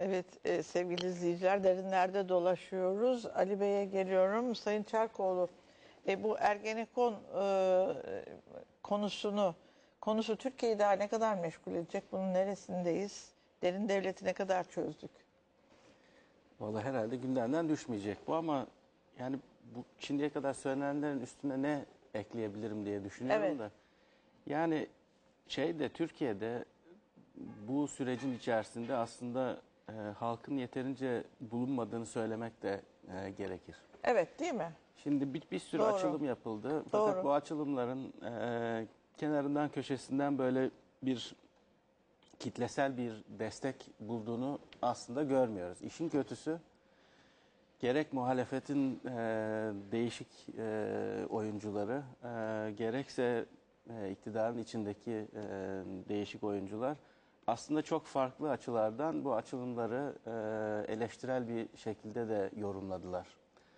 Evet e, sevgili izleyiciler derinlerde dolaşıyoruz. Ali Bey'e geliyorum. Sayın Çarkoğlu e, bu Ergenekon e, konusunu konusu Türkiye'yi daha ne kadar meşgul edecek? Bunun neresindeyiz? Derin devleti ne kadar çözdük? Vallahi herhalde gündemden düşmeyecek bu ama yani bu şimdiye kadar söylenenlerin üstüne ne ekleyebilirim diye düşünüyorum Evet. da. Yani şey de Türkiye'de bu sürecin içerisinde aslında e, halkın yeterince bulunmadığını söylemek de e, gerekir. Evet değil mi? Şimdi bir, bir sürü Doğru. açılım yapıldı. Fakat Doğru. bu açılımların e, kenarından köşesinden böyle bir kitlesel bir destek bulduğunu aslında görmüyoruz. İşin kötüsü gerek muhalefetin e, değişik e, oyuncuları e, gerekse e, iktidarın içindeki e, değişik oyuncular aslında çok farklı açılardan bu açılımları e, eleştirel bir şekilde de yorumladılar.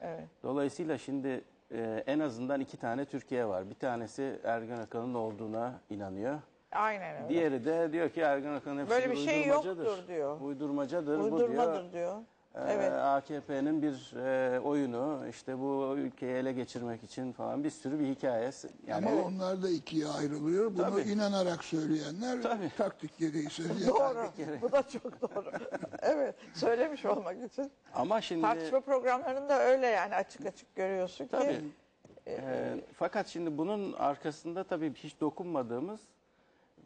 Evet. Dolayısıyla şimdi e, en azından iki tane Türkiye var. Bir tanesi Ergenekon'un olduğuna inanıyor. Aynen öyle. Diğeri de diyor ki Ergenekon hepsi Böyle bir şey uydurmacadır. yoktur diyor. Uydurmacadır bu diyor. Uydurmadır diyor. Ee, Evet. AKP'nin bir e, oyunu işte bu ülkeyi ele geçirmek için falan bir sürü bir hikayesi. Yani Ama onlar da ikiye ayrılıyor. Bunu Tabii. inanarak söyleyenler, Tabii. taktik gereği söyleyenler. Doğru. Bu da çok doğru. evet. Söylemiş olmak için. ama şimdi Tartışma programlarında öyle yani açık açık görüyorsun ki. Tabii. Ee, fakat şimdi bunun arkasında tabii hiç dokunmadığımız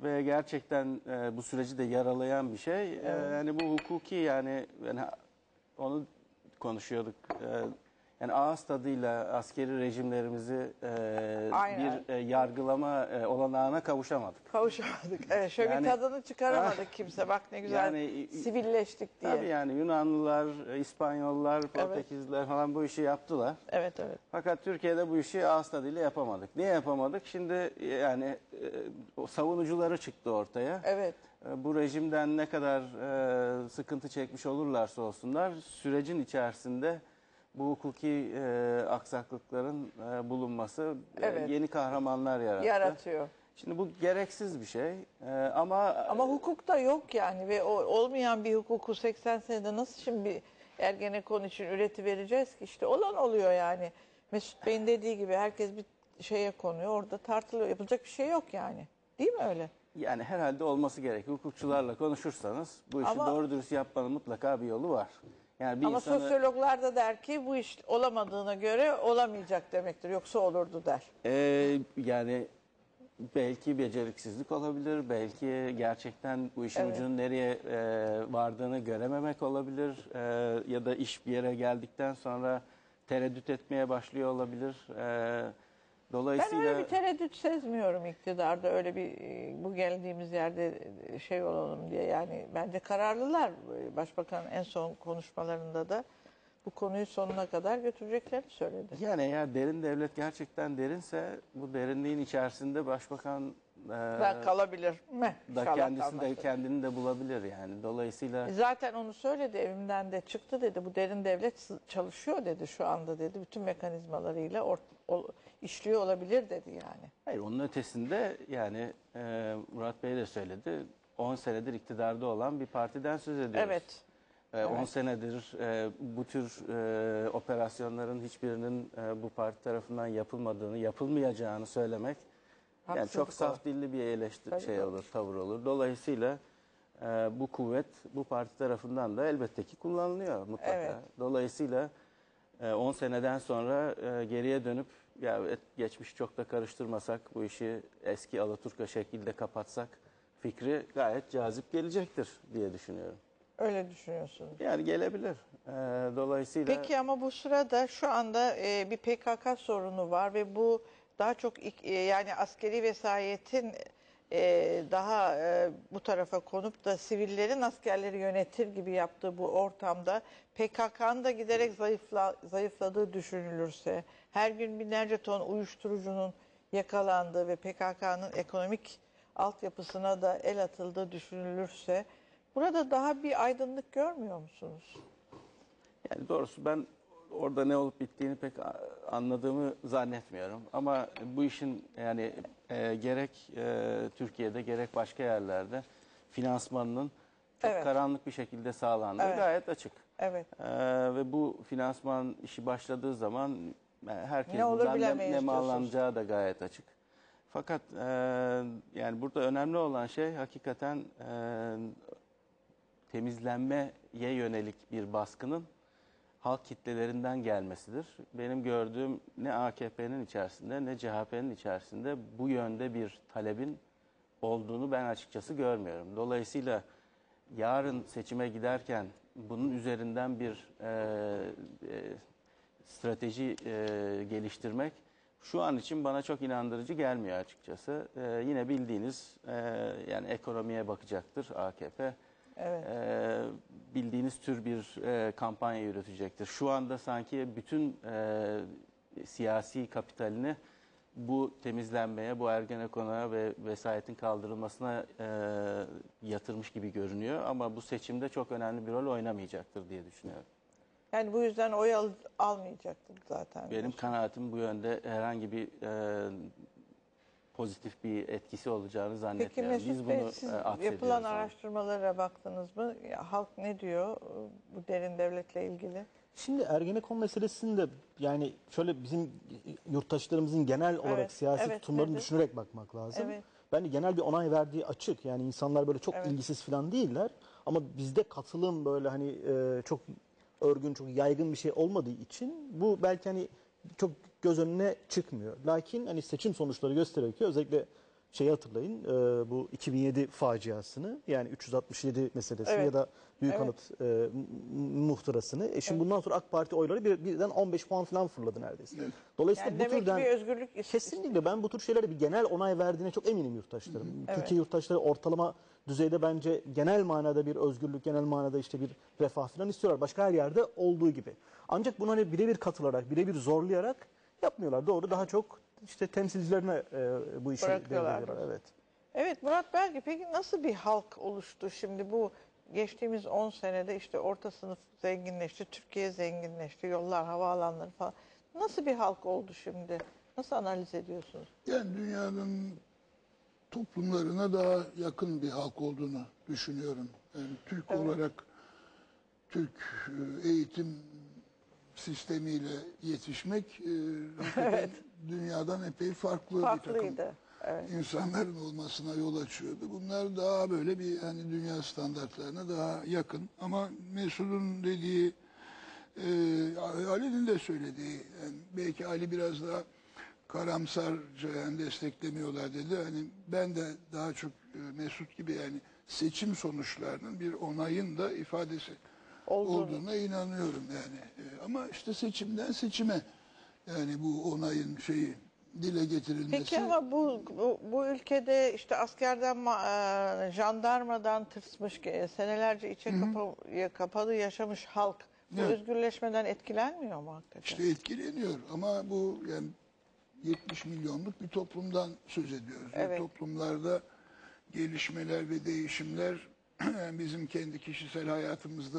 ve gerçekten e, bu süreci de yaralayan bir şey. Ee, yani bu hukuki yani, yani onu konuşuyorduk. Ee, yani ağız tadıyla askeri rejimlerimizi e, Aynen. bir e, yargılama e, olanağına kavuşamadık. Kavuşamadık. Evet, şöyle Yani- bir tadını çıkaramadık kimse. Bak ne güzel Yani- sivilleştik diye. Tabii yani Yunanlılar, İspanyollar, Portekizliler falan bu işi yaptılar. Evet evet. Fakat Türkiye'de bu işi ağız tadıyla yapamadık. Niye yapamadık? Şimdi yani e, savunucuları çıktı ortaya. Evet. E, bu rejimden ne kadar e, sıkıntı çekmiş olurlarsa olsunlar sürecin içerisinde bu hukuki e, aksaklıkların e, bulunması e, Evet. yeni kahramanlar yarattı. Yaratıyor. Şimdi bu gereksiz bir şey E, ama Ama hukukta yok yani ve o olmayan bir hukuku 80 senede nasıl şimdi bir Ergenekon için üreti vereceğiz ki işte olan oluyor yani. Mesut Bey'in dediği gibi herkes bir şeye konuyor orada tartılıyor. Yapılacak bir şey yok yani. Değil mi öyle? Yani herhalde olması gerek. Hukukçularla konuşursanız bu işi Ama- doğru dürüst yapmanın mutlaka bir yolu var. Yani bir Ama insanı... sosyologlar da der ki bu iş olamadığına göre olamayacak demektir. Yoksa olurdu der. Ee, yani belki beceriksizlik olabilir, belki gerçekten bu işin ucunun nereye e, vardığını görememek olabilir E, ya da iş bir yere geldikten sonra tereddüt etmeye başlıyor olabilir. E, Ben dolayısıyla öyle bir tereddüt sezmiyorum iktidarda öyle bir e, bu geldiğimiz yerde e, şey olalım diye yani bence kararlılar başbakan en son konuşmalarında da bu konuyu sonuna kadar götüreceklerini söyledi. yani eğer derin devlet gerçekten derinse bu derinliğin içerisinde başbakan e, Ben kalabilir mi? da kendisi de kendini de bulabilir yani. Dolayısıyla Zaten onu söyledi evimden de çıktı dedi bu derin devlet çalışıyor dedi şu anda dedi bütün mekanizmalarıyla ol- işliyor olabilir dedi yani. Hayır onun ötesinde yani e, Murat Bey de söyledi 10 senedir iktidarda olan bir partiden söz ediyoruz. Evet. E, 10 Evet. senedir e, bu tür e, operasyonların hiçbirinin e, bu parti tarafından yapılmadığını, yapılmayacağını söylemek yani çok saf dilli bir eleştiri Tabii şey olur. olur, tavır olur. Dolayısıyla e, bu kuvvet bu parti tarafından da elbette ki kullanılıyor mutlaka. Evet. Dolayısıyla e, 10 seneden sonra e, geriye dönüp ya geçmiş çok da karıştırmasak bu işi eski Alaturka şekilde kapatsak fikri gayet cazip gelecektir diye düşünüyorum. Öyle düşünüyorsunuz. Yani gelebilir. E, dolayısıyla Peki ama bu sırada şu anda e, bir PKK sorunu var ve bu daha çok e, yani askeri vesayetin e, daha e, bu tarafa konup da sivillerin askerleri yönetir gibi yaptığı bu ortamda PKK'nın da giderek zayıfla, zayıfladığı düşünülürse, her gün binlerce ton uyuşturucunun yakalandığı ve PKK'nın ekonomik altyapısına da el atıldığı düşünülürse burada daha bir aydınlık görmüyor musunuz? yani doğrusu ben orada ne olup bittiğini pek anladığımı zannetmiyorum. Ama bu işin yani e, gerek e, Türkiye'de gerek başka yerlerde finansmanının çok Evet. karanlık bir şekilde sağlandığı Evet. gayet açık. Evet. Ee, ve bu finansman işi başladığı zaman e, herkes Ne olur buradan ne, ne da gayet açık. Fakat e, yani burada önemli olan şey hakikaten e, temizlenmeye yönelik bir baskının halk kitlelerinden gelmesidir. Benim gördüğüm ne AKP'nin içerisinde ne CHP'nin içerisinde bu yönde bir talebin olduğunu ben açıkçası görmüyorum. Dolayısıyla yarın seçime giderken bunun üzerinden bir e, e, strateji e, geliştirmek şu an için bana çok inandırıcı gelmiyor açıkçası. E, yine bildiğiniz e, yani ekonomiye bakacaktır AKP. Evet. E, bildiğiniz tür bir e, kampanya yürütecektir. Şu anda sanki bütün e, siyasi kapitalini bu temizlenmeye, bu Ergenekon'a ve vesayetin kaldırılmasına e, yatırmış gibi görünüyor. Ama bu seçimde çok önemli bir rol oynamayacaktır diye düşünüyorum. Yani bu yüzden oy al, almayacaktır zaten. Benim kanaatim bu yönde herhangi bir e, pozitif bir etkisi olacağını Peki zannetmiyorum. Mesut Biz Bey bunu siz e, yapılan ona. araştırmalara baktınız mı? Ya, halk ne diyor e, bu derin devletle ilgili? Şimdi Ergenekon meselesinde yani şöyle bizim yurttaşlarımızın genel olarak Evet, siyasi evet, tutumlarını nedir? düşünerek bakmak lazım. Evet. Bence genel bir onay verdiği açık. Yani insanlar böyle çok Evet. ilgisiz falan değiller. Ama bizde katılım böyle hani e, çok örgün, çok yaygın bir şey olmadığı için bu belki hani çok göz önüne çıkmıyor. Lakin hani seçim sonuçları gösteriyor ki özellikle şeyi hatırlayın e, bu 2007 faciasını yani 367 meselesini Evet. ya da büyük Evet. anıt e, muhtırasını. E şimdi bundan sonra AK Parti oyları bir, birden 15 puan falan fırladı neredeyse. Dolayısıyla Yani bu demek ki türden bir özgürlük Kesinlikle ben bu tür şeylere bir genel onay verdiğine çok eminim yurttaşlarım. Evet. Türkiye yurttaşları ortalama düzeyde bence genel manada bir özgürlük, genel manada işte bir refah falan istiyorlar. Başka her yerde olduğu gibi. Ancak bunu hani birebir katılarak, birebir zorlayarak yapmıyorlar. Doğru daha çok işte temsilcilerine e, bu işi devrediyorlar. Evet. Evet Murat Belge peki nasıl bir halk oluştu şimdi bu geçtiğimiz 10 senede işte orta sınıf zenginleşti, Türkiye zenginleşti, yollar, havaalanları falan. Nasıl bir halk oldu şimdi? Nasıl analiz ediyorsunuz? Yani dünyanın toplumlarına daha yakın bir halk olduğunu düşünüyorum. Yani Türk olarak Türk e, eğitim sistemiyle yetişmek e, hakikaten dünyadan epey farklı bir takım Farklıydı. Evet. insanların olmasına yol açıyordu. Bunlar daha böyle bir hani dünya standartlarına daha yakın. Ama Mesut'un dediği, e, Ali'nin de söylediği, yani belki Ali biraz daha karamsarca yani desteklemiyorlar dedi. Hani ben de daha çok e, Mesut gibi yani seçim sonuçlarının bir onayın da ifadesi Olduğunu. olduğuna inanıyorum yani. E, ama işte seçimden seçime yani bu onayın şeyi dile getirilmesi. Peki ama bu, bu, bu ülkede işte askerden, e, jandarmadan tırsmış, senelerce içe kapa- kapalı yaşamış halk bu Evet. özgürleşmeden etkilenmiyor mu hakikaten? İşte etkileniyor ama bu yani 70 milyonluk bir toplumdan söz ediyoruz. Bu Evet. toplumlarda gelişmeler ve değişimler bizim kendi kişisel hayatımızda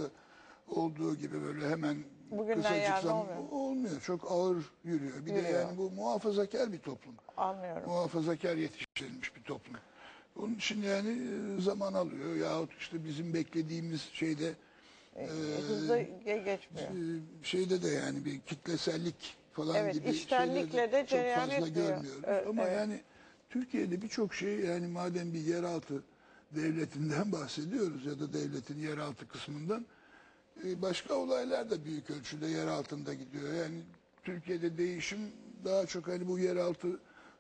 olduğu gibi böyle hemen Bugünden kısacık zaman olmuyor. olmuyor. Çok ağır yürüyor. Bir de Yürüyor. yani bu muhafazakar bir toplum. Anlıyorum. Muhafazakar yetiştirilmiş bir toplum. Onun için yani e, zaman alıyor yahut işte bizim beklediğimiz şeyde E, Hızlı ge- geçmiyor. ee, şeyde de yani bir kitlesellik falan Evet, gibi içtenlikle şeyleri de çok fazla etmiyor. görmüyoruz. Evet, Ama evet. yani Türkiye'de birçok şey yani madem bir yeraltı devletinden bahsediyoruz ya da devletin yeraltı kısmından e, başka olaylar da büyük ölçüde yer altında gidiyor. Yani Türkiye'de değişim daha çok hani bu yeraltı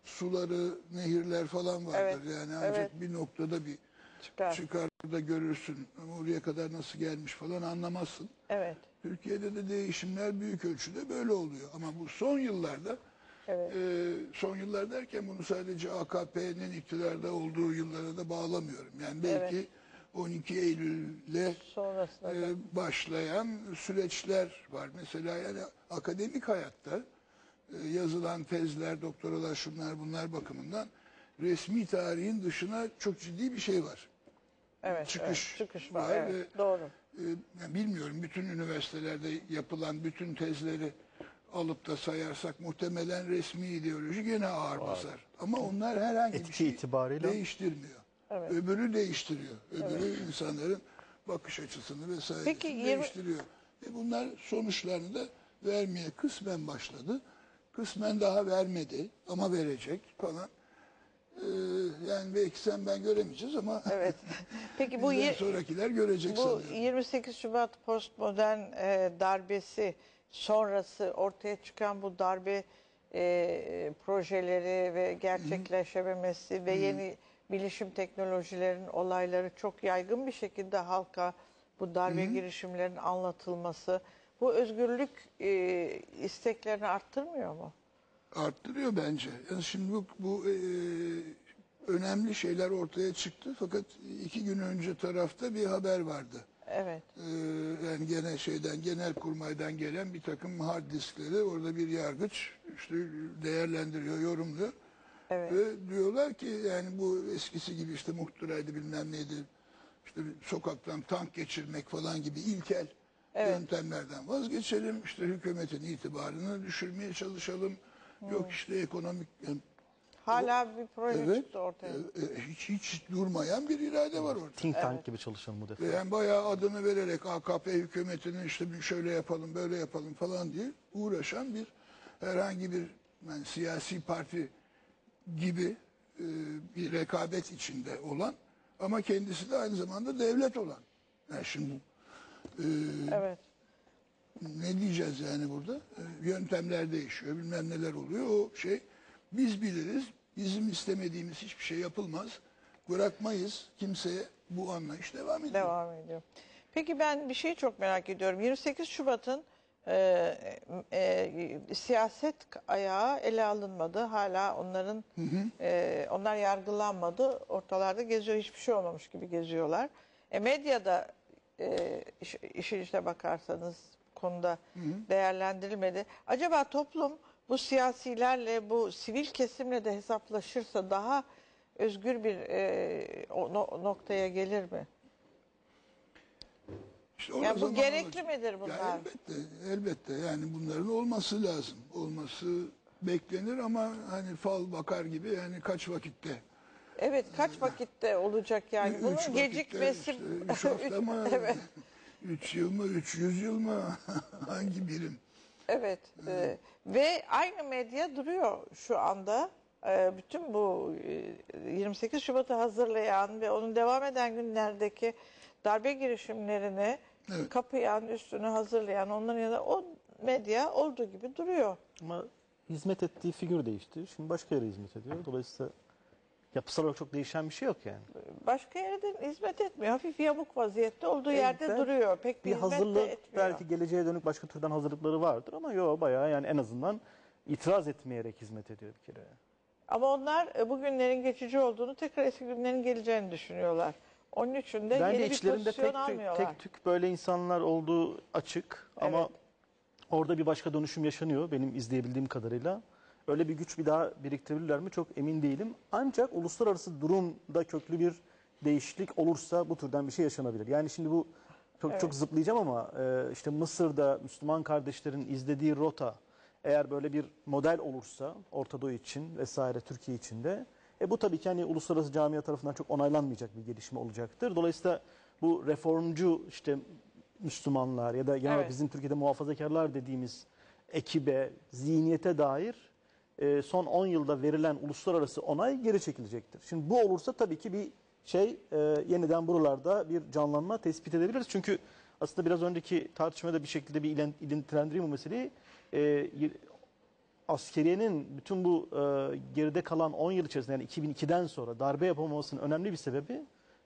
suları, nehirler falan vardır. Evet, Yani ancak evet. bir noktada bir Çıkar. çıkarda görürsün ama oraya kadar nasıl gelmiş falan anlamazsın. Evet. Türkiye'de de değişimler büyük ölçüde böyle oluyor. Ama bu son yıllarda, Evet. e, son yıllar derken bunu sadece AKP'nin iktidarda olduğu yıllara da bağlamıyorum. Yani belki 12 Eylül'le e, başlayan süreçler var. Mesela yani akademik hayatta e, yazılan tezler, doktoralar, şunlar bunlar bakımından resmi tarihin dışına çok ciddi bir şey var. evet, çıkış evet, çıkış var. var Evet, ve- doğru. Yani bilmiyorum bütün üniversitelerde yapılan bütün tezleri alıp da sayarsak muhtemelen resmi ideoloji gene ağır basar. Ama onlar herhangi bir Etki şey itibariyle- değiştirmiyor. Evet. Öbürü değiştiriyor. Öbürü insanların bakış açısını vesaire Peki, değiştiriyor. Ve bunlar sonuçlarını da vermeye kısmen başladı. Kısmen daha vermedi ama verecek falan. Ee, yani belki sen ben göremeyeceğiz ama Evet. Peki bu bizden ye- sonrakiler görecek Bu sanıyorum. 28 Şubat postmodern e, darbesi sonrası ortaya çıkan bu darbe e, projeleri ve gerçekleşememesi ve yeni bilişim teknolojilerin olayları çok yaygın bir şekilde halka bu darbe girişimlerinin anlatılması bu özgürlük e, isteklerini arttırmıyor mu? arttırıyor bence. Yani şimdi bu, bu e, önemli şeyler ortaya çıktı fakat iki gün önce tarafta bir haber vardı. Evet. E, yani gene şeyden genel kurmaydan gelen bir takım hard diskleri orada bir yargıç işte değerlendiriyor, yorumluyor. Evet. Ve diyorlar ki yani bu eskisi gibi işte muhtıraydı bilmem neydi işte sokaktan tank geçirmek falan gibi ilkel yöntemlerden vazgeçelim. İşte hükümetin itibarını düşürmeye çalışalım. Yok işte ekonomik Hala bir proje Evet. çıktı ortaya. e, e, hiç hiç durmayan bir irade var orada. Think tank gibi çalışan bu defa. Yani bayağı adını vererek AKP hükümetinin işte bir şöyle yapalım böyle yapalım falan diye uğraşan bir herhangi bir yani siyasi parti gibi e, bir rekabet içinde olan ama kendisi de aynı zamanda devlet olan. Yani şimdi Evet. ne diyeceğiz yani burada? E, Yöntemler değişiyor, bilmem neler oluyor. O şey biz biliriz. Bizim istemediğimiz hiçbir şey yapılmaz. Bırakmayız kimseye. Bu anlayış devam ediyor. Devam ediyor. Peki ben bir şeyi çok merak ediyorum. 28 Şubat'ın e, e, siyaset ayağı ele alınmadı. Hala onların e, onlar yargılanmadı. Ortalarda geziyor. Hiçbir şey olmamış gibi geziyorlar. E, medyada e, iş, işin içine bakarsanız konuda değerlendirilmedi. Acaba toplum bu siyasilerle, bu sivil kesimle de hesaplaşırsa daha özgür bir e, o no- noktaya gelir mi? İşte o Ya bu gerekli olacak. midir Ya bunlar? elbette, elbette. Yani bunların olması lazım. Olması beklenir ama hani fal bakar gibi yani kaç vakitte? Evet kaç vakitte olacak yani? Üç Bunun gecikmesi... işte üç hafta mı? evet, Üç yıl mı? Üç yüz yıl mı? Hangi birim? Evet. Ee, ve aynı medya duruyor şu anda. Ee, bütün bu e, 28 Şubat'ı hazırlayan ve onun devam eden günlerdeki darbe girişimlerini Evet. kapayan, üstünü hazırlayan onların yanında o medya olduğu gibi duruyor. Ama hizmet ettiği figür değişti. Şimdi başka yere hizmet ediyor. Dolayısıyla yapısal olarak çok değişen bir şey yok yani. Başka yerde hizmet etmiyor. Hafif yamuk vaziyette olduğu yerde belki duruyor. Pek bir, Bir hazırlık belki geleceğe dönük başka türden hazırlıkları vardır ama yok bayağı yani en azından itiraz etmeyerek hizmet ediyor bir kere. Ama onlar e, bugünlerin geçici olduğunu tekrar eski günlerin geleceğini düşünüyorlar. Onun için de Bence yeni bir pozisyon tek tük, almıyorlar. tek tük böyle insanlar olduğu açık ama Evet. orada bir başka dönüşüm yaşanıyor benim izleyebildiğim kadarıyla. Öyle bir güç bir daha biriktirebilirler mi çok emin değilim. Ancak uluslararası durumda köklü bir değişiklik olursa bu türden bir şey yaşanabilir. Yani şimdi bu çok çok zıplayacağım ama e, işte Mısır'da Müslüman kardeşlerin izlediği rota eğer böyle bir model olursa Orta Doğu için vesaire Türkiye için de e bu tabii ki hani uluslararası camia tarafından çok onaylanmayacak bir gelişme olacaktır. Dolayısıyla bu reformcu işte Müslümanlar ya da genel Evet. bizim Türkiye'de muhafazakarlar dediğimiz ekibe, zihniyete dair e, son 10 yılda verilen uluslararası onay geri çekilecektir. Şimdi bu olursa tabii ki bir şey e, yeniden buralarda bir canlanma tespit edebiliriz. Çünkü aslında biraz önceki tartışmada bir şekilde bir ilen- ilintilendireyim bu meseleyi. E, askeriyenin bütün bu e, geride kalan 10 yıl içerisinde yani 2002'den sonra darbe yapamamasının önemli bir sebebi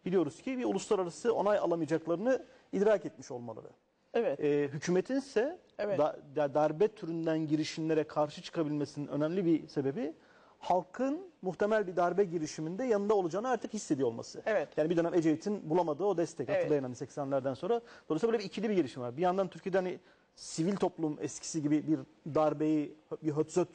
biliyoruz ki bir uluslararası onay alamayacaklarını idrak etmiş olmaları. Evet. E, hükümetin ise Evet. da- da- darbe türünden girişimlere karşı çıkabilmesinin önemli bir sebebi halkın muhtemel bir darbe girişiminde yanında olacağını artık hissediyor olması. Evet. Yani bir dönem Ecevit'in bulamadığı o destek Evet. hatırlayın hani 80'lerden sonra. Dolayısıyla böyle bir ikili bir girişim var. Bir yandan Türkiye'de hani sivil toplum eskisi gibi bir darbeyi, bir hötsöt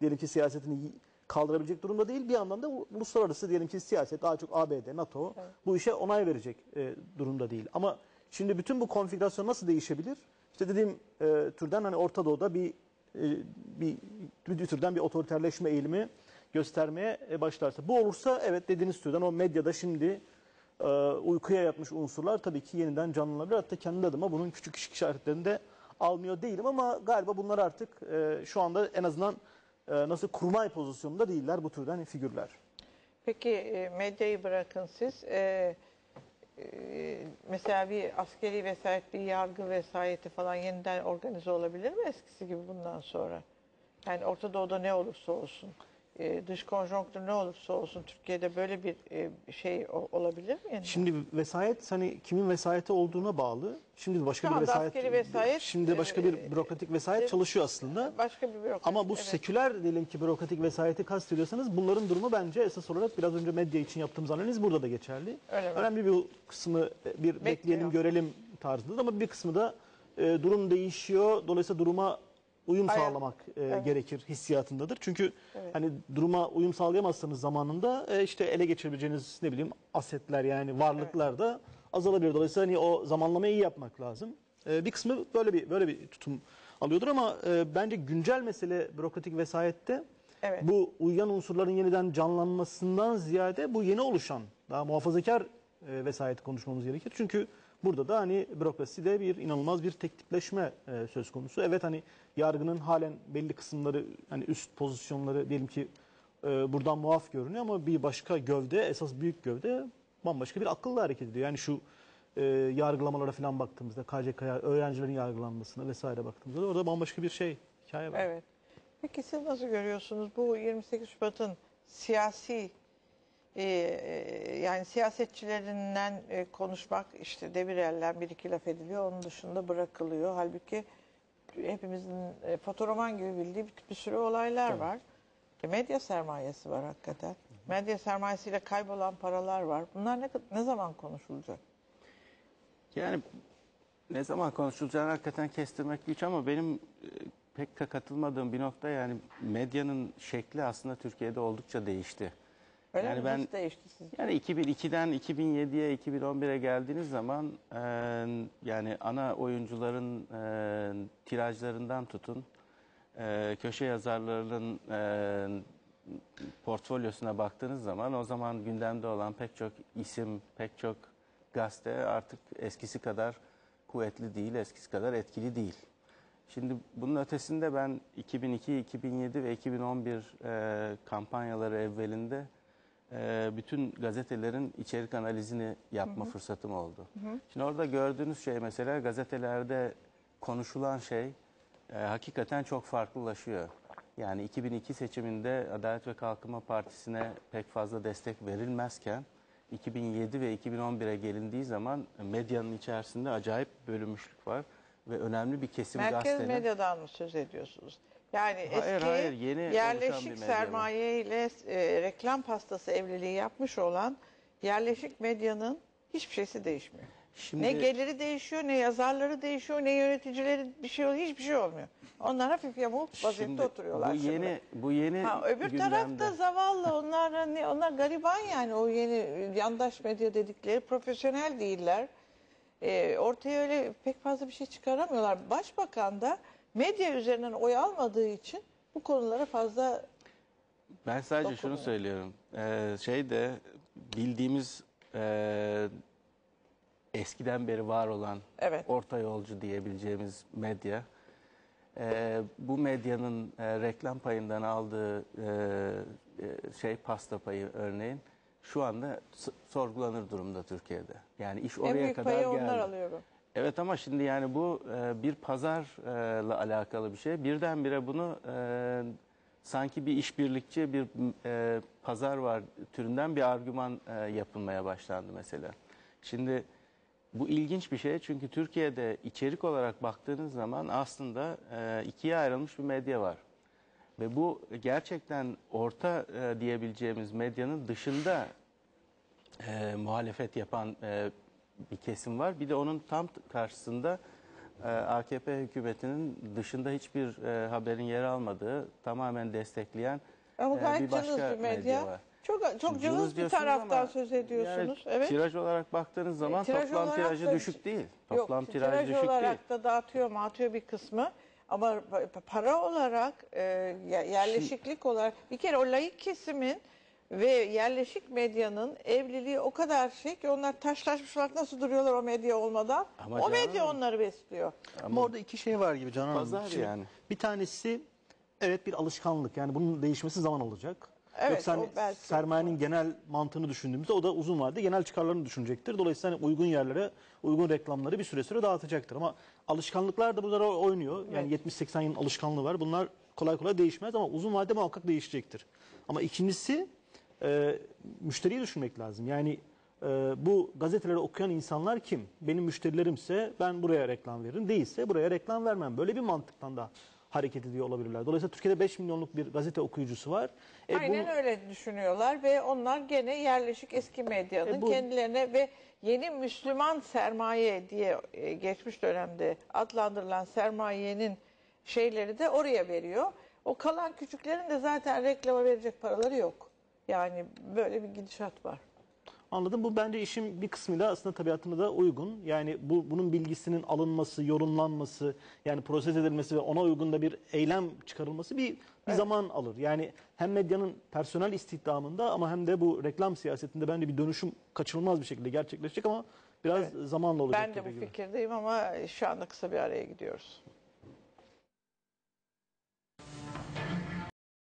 diyelim ki siyasetini kaldırabilecek durumda değil. Bir yandan da uluslararası diyelim ki siyaset daha çok ABD, NATO bu işe onay verecek e, durumda değil. Ama şimdi bütün bu konfigürasyon nasıl değişebilir? İşte dediğim e, türden hani Orta Doğu'da bir e, bir, bir türden bir otoriterleşme eğilimi göstermeye e, başlarsa. Bu olursa evet dediğiniz türden o medyada şimdi e, uykuya yatmış unsurlar tabii ki yeniden canlanabilir. Hatta kendi adıma bunun küçük küçük işaretlerini de almıyor değilim ama galiba bunlar artık e, şu anda en azından e, nasıl kurmay pozisyonunda değiller bu türden figürler. Peki e, medyayı bırakın siz. E, e, mesela bir askeri vesayet, bir yargı vesayeti falan yeniden organize olabilir mi eskisi gibi bundan sonra? Yani Orta Doğu'da ne olursa olsun, e, dış konjonktür ne olursa olsun Türkiye'de böyle bir e, şey o- olabilir mi? yeniden? Şimdi vesayet hani kimin vesayeti olduğuna bağlı. Şimdi başka Şu bir vesayet, vesayet, şimdi başka bir e, bürokratik vesayet e, çalışıyor aslında. Başka bir bürokrasi. Ama bu evet. seküler diyelim ki bürokratik vesayeti kastediyorsanız bunların durumu bence esas olarak biraz önce medya için yaptığımız analiz burada da geçerli. Öyle mi? Önemli bir kısmı e, bir bekleyelim görelim tarzında ama bir kısmı da e, durum değişiyor. Dolayısıyla duruma uyum Hayır. sağlamak e, Evet. gerekir hissiyatındadır. Çünkü Evet. hani duruma uyum sağlayamazsanız zamanında e, işte ele geçirebileceğiniz ne bileyim asetler yani varlıklar da azalabilir. Dolayısıyla hani o zamanlamayı iyi yapmak lazım. E, bir kısmı böyle bir böyle bir tutum alıyordur ama e, bence güncel mesele bürokratik vesayette Evet. bu uyuyan unsurların yeniden canlanmasından ziyade bu yeni oluşan daha muhafazakar e, vesayeti konuşmamız gerekir. Çünkü burada da hani bürokraside bir inanılmaz bir tek tipleşme e, söz konusu. Evet hani yargının halen belli kısımları hani üst pozisyonları diyelim ki e, buradan muaf görünüyor ama bir başka gövde esas büyük gövde bambaşka bir akılla hareket ediyor. Yani şu e, yargılamalara falan baktığımızda KCK'ya öğrencilerin yargılanmasına vesaire baktığımızda orada bambaşka bir şey hikaye var. Evet. Peki siz nasıl görüyorsunuz bu 28 Şubat'ın siyasi e, e, yani siyasetçilerinden e, konuşmak işte Demirel'den bir iki laf ediliyor onun dışında bırakılıyor. Halbuki hepimizin e, fotoroman gibi bildiği bir, bir sürü olaylar var. E, medya sermayesi var hakikaten. Medya sermayesiyle kaybolan paralar var. Bunlar ne, ne zaman konuşulacak? Yani ne zaman konuşulacağını hakikaten kestirmek güç ama benim e, pek katılmadığım bir nokta yani medyanın şekli aslında Türkiye'de oldukça değişti. Öyle Yani mi? ben- Nasıl değişti sizce? Yani 2002'den 2007'ye 2011'e geldiğiniz zaman e, yani ana oyuncuların e, tirajlarından tutun e, köşe yazarlarının e, portfolyosuna baktığınız zaman o zaman gündemde olan pek çok isim, pek çok gazete artık eskisi kadar kuvvetli değil, eskisi kadar etkili değil. Şimdi bunun ötesinde ben 2002, 2007 ve 2011 e, kampanyaları evvelinde e, bütün gazetelerin içerik analizini yapma fırsatım oldu. Şimdi orada gördüğünüz şey mesela gazetelerde konuşulan şey e, hakikaten çok farklılaşıyor. Yani 2002 seçiminde Adalet ve Kalkınma Partisi'ne pek fazla destek verilmezken 2007 ve 2011'e gelindiği zaman medyanın içerisinde acayip bölünmüşlük var ve önemli bir kesim Merkez gazetenin medyadan mı söz ediyorsunuz? Yani Hayır, eski hayır, yeni yerleşik sermaye ile e, reklam pastası evliliği yapmış olan yerleşik medyanın hiçbir şeysi değişmiyor. Şimdi- Ne geliri değişiyor, ne yazarları değişiyor, ne yöneticileri bir şey oluyor, hiçbir şey olmuyor. Onlar hafif yamuk vaziyette Şimdi oturuyorlar bu şimdi. yeni bu yeni Ha, öbür gündemde. tarafta zavallı onlar hani onlar gariban yani o yeni yandaş medya dedikleri profesyonel değiller. Ee, ortaya öyle pek fazla bir şey çıkaramıyorlar. Başbakan da medya üzerinden oy almadığı için bu konulara fazla Ben sadece şunu söylüyorum. Ee, şey de bildiğimiz e, eskiden beri var olan Evet. orta yolcu diyebileceğimiz medya e, bu medyanın e, reklam payından aldığı e, e, şey pasta payı örneğin şu anda sorgulanır durumda Türkiye'de. Yani iş oraya en büyük kadar payı geldi. onlar alıyor. Evet ama şimdi yani bu e, bir pazarla alakalı bir şey. Birdenbire bunu e, sanki bir işbirlikçi bir e, pazar var türünden bir argüman e, yapılmaya başlandı mesela. Şimdi bu ilginç bir şey çünkü Türkiye'de içerik olarak baktığınız zaman aslında e, ikiye ayrılmış bir medya var. Ve bu gerçekten orta e, diyebileceğimiz medyanın dışında e, muhalefet yapan e, bir kesim var. Bir de onun tam karşısında e, AKP hükümetinin dışında hiçbir e, haberin yer almadığı, tamamen destekleyen Ama e, bir başka bir medya. var. Çok çok Şimdi cılız bir taraftan ama söz ediyorsunuz. yani evet. Tiraj olarak baktığınız zaman tiraj toplam tirajı da- düşük değil. Yok, Toplam tiraj, tiraj düşük olarak değil. da dağıtıyor mu atıyor bir kısmı. Ama pa- para olarak e, ye- yerleşiklik olarak bir kere o layık kesimin Ve yerleşik medyanın evliliği o kadar şey ki onlar taşlaşmış olarak nasıl duruyorlar o medya olmadan. Ama o medya onları besliyor. Ama orada iki şey var gibi Canan Hanım. Pazar Şimdi yani. Bir tanesi evet bir alışkanlık. Yani bunun değişmesi zaman alacak. Evet, Yoksa hani o belki- sermayenin genel mantığını düşündüğümüzde o da uzun vadede genel çıkarlarını düşünecektir. Dolayısıyla hani uygun yerlere uygun reklamları bir süre süre dağıtacaktır. Ama alışkanlıklar da burada oynuyor. Yani 70-80 yılın alışkanlığı var. Bunlar kolay kolay değişmez ama uzun vadede muhakkak değişecektir. Ama ikincisi e, müşteriyi düşünmek lazım. Yani e, bu gazeteleri okuyan insanlar kim? Benim müşterilerimse ben buraya reklam veririm. Değilse buraya reklam vermem. Böyle bir mantıktan da hareket ediyor olabilirler. Dolayısıyla Türkiye'de 5 milyonluk bir gazete okuyucusu var. E, bu- Aynen öyle düşünüyorlar ve onlar gene yerleşik eski medyanın E bu- kendilerine ve yeni Müslüman sermaye diye e, geçmiş dönemde adlandırılan sermayenin şeyleri de oraya veriyor. O kalan küçüklerin de zaten reklama verecek paraları yok. Yani böyle bir gidişat var. Anladım. Bu bence işin bir kısmıyla aslında tabiatına da uygun. Yani bu bunun bilgisinin alınması, yorumlanması, yani proses edilmesi ve ona uygun da bir eylem çıkarılması bir, bir zaman alır. Yani hem medyanın personel istihdamında ama hem de bu reklam siyasetinde bence bir dönüşüm kaçınılmaz bir şekilde gerçekleşecek ama biraz zamanla olacak Ben de bu gibi. fikirdeyim ama şu anda kısa bir araya gidiyoruz.